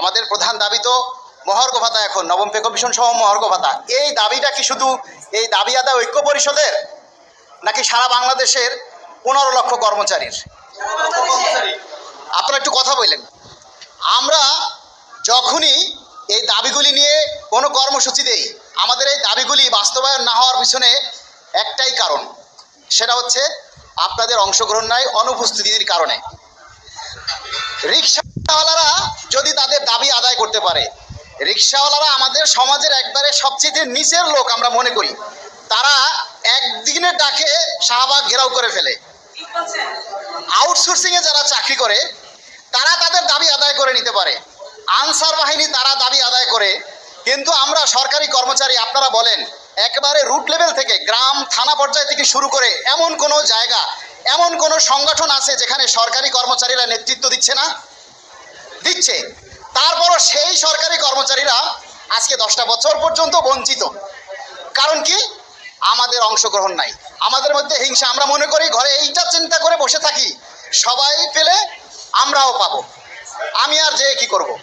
আমাদের প্রধান দাবি তো মহার্ঘ ভাতা এখন, নবম পে কমিশন সহ মহার্ঘ ভাতা। এই দাবিটা কি শুধু এই দাবি আদা ঐক্য পরিষদের, নাকি সারা বাংলাদেশের পনেরো লক্ষ কর্মচারীর? আপনারা একটু কথা বললেন। আমরা যখনই এই দাবিগুলি নিয়ে কোনো কর্মসূচি দেই, আমাদের এই দাবিগুলি বাস্তবায়ন না হওয়ার পিছনে একটাই কারণ, সেটা হচ্ছে আপনাদের অংশগ্রহণ নাই, অনুপস্থিতির কারণে। রিক্সাওয়ালারা যদি তাদের দাবি আদায় করতে পারে, রিক্সাওয়ালারা আমাদের সমাজের একবারে সবচেয়ে নিচের লোক আমরা মনে করি। তারা একদিনের ডাকে শাহবাগ ঘেরাও করে ফেলে। আউটসোর্সিংয়ে যারা চাকরি করে, তারা তাদের দাবি আদায় করে নিতে পারে। আনসার বাহিনী তারা দাবি আদায় করে। কিন্তু আমরা সরকারি কর্মচারী, আপনারা বলেন, একেবারে রুট লেভেল থেকে গ্রাম, থানা পর্যায় থেকে শুরু করে এমন কোনো জায়গা, এমন কোনো সংগঠন আছে যেখানে সরকারি কর্মচারীরা নেতৃত্ব দিচ্ছে না? দিচ্ছে। তারপরও সেই সরকারি কর্মচারীরা আজকে দশটা বছর পর্যন্ত বঞ্চিত। কারণ কি? আমাদের অংশগ্রহণ নাই। আমাদের মধ্যে হিংসা। আমরা মনে করি ঘরে এইটা চিন্তা করে বসে থাকি। সবাই পেলে আমরাও পাবো। আমি আর যে কি করব।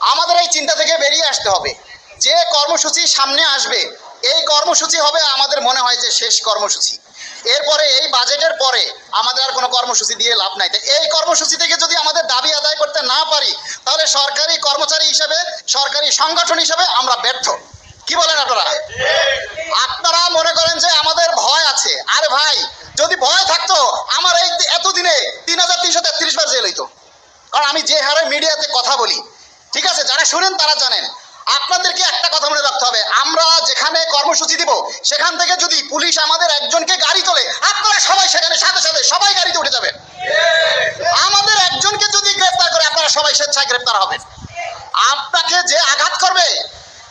আমাদের এই চিন্তা থেকে বেরিয়ে আসতে হবে। যে কর্মসূচি সামনে আসবে, এই কর্মসূচি হবে আমাদের মনে হয় যে শেষ কর্মসূচি। এরপরে এই বাজেটের পরে আমাদের আর কোনো কর্মসূচি দিয়ে লাভ নাই। এই কর্মসূচি থেকে যদি আমাদের দাবি আদায় করতে না পারি তাহলে সরকারি কর্মচারী হিসেবে, সরকারি সংগঠন হিসেবে আমরা ব্যর্থ। কি বলেন আপনারা? আপনারা মনে করেন যে আমাদের ভয় আছে। আরে ভাই, যদি ভয় থাকতো, আমার এই এতদিনে তিন হাজার তিনশো তেত্রিশ বার জেল হইতো। কারণ আমি যে হারে মিডিয়াতে কথা বলি, ঠিক আছে? যারা শুনেন তারা জানেন। আপনাদেরকে একটা কথা মনে রাখতে হবে। আমরা যেখানে কর্মসূচি দিব, সেখান থেকে যদি পুলিশ আমাদের একজনকে গাড়ি তোলে, আপনারা সবাই সেখানে, সাথে সাথে সবাই গাড়িতে উঠে যাবেন আমাদের একজনকে যদি গ্রেফতার করে আপনারা সবাই স্বেচ্ছায় গ্রেফতার হবেন। আপনাকে যে আঘাত করবে,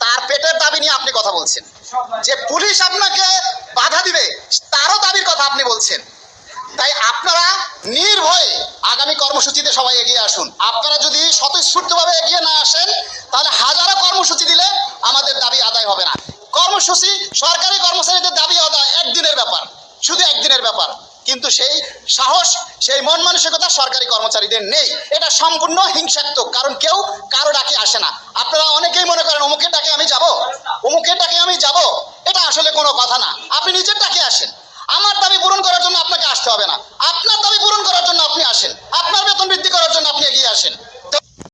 তার পেটের দাবি নিয়ে আপনি কথা বলছেন। যে পুলিশ আপনাকে বাধা দিবে, তারও দাবির কথা আপনি বলছেন। তাই আপনারা নির্ভয়ে আগামী কর্মসূচিতে সবাই এগিয়ে আসুন। আপনারা যদি স্বতঃস্ফূর্তভাবে এগিয়ে না আসেন, তাহলে হাজারো কর্মসূচি দিলে আমাদের দাবি আদায় হবে না। কর্মসূচি সরকারি কর্মচারীদের দাবি আদায় একদিনের ব্যাপার, শুধু একদিনের ব্যাপার। কিন্তু সেই সাহস, সেই মন মানসিকতা সরকারি কর্মচারীদের নেই। এটা সম্পূর্ণ হিংসাত্মক, কারণ কেউ কারও ডাকে আসে না। আপনারা অনেকেই মনে করেন, অমুকের ডাকে আমি যাব? অমুকের ডাকে আমি যাব? এটা আসলে কোনো কথা না। আপনি নিজের ডাকে আসেন। আমার দাবি পূরণ করার জন্য আপনাকে আসতে হবে না। আপনার দাবি পূরণ করার জন্য আপনি আসেন। আপনার বেতন বৃদ্ধি করার জন্য আপনি এগিয়ে আসেন।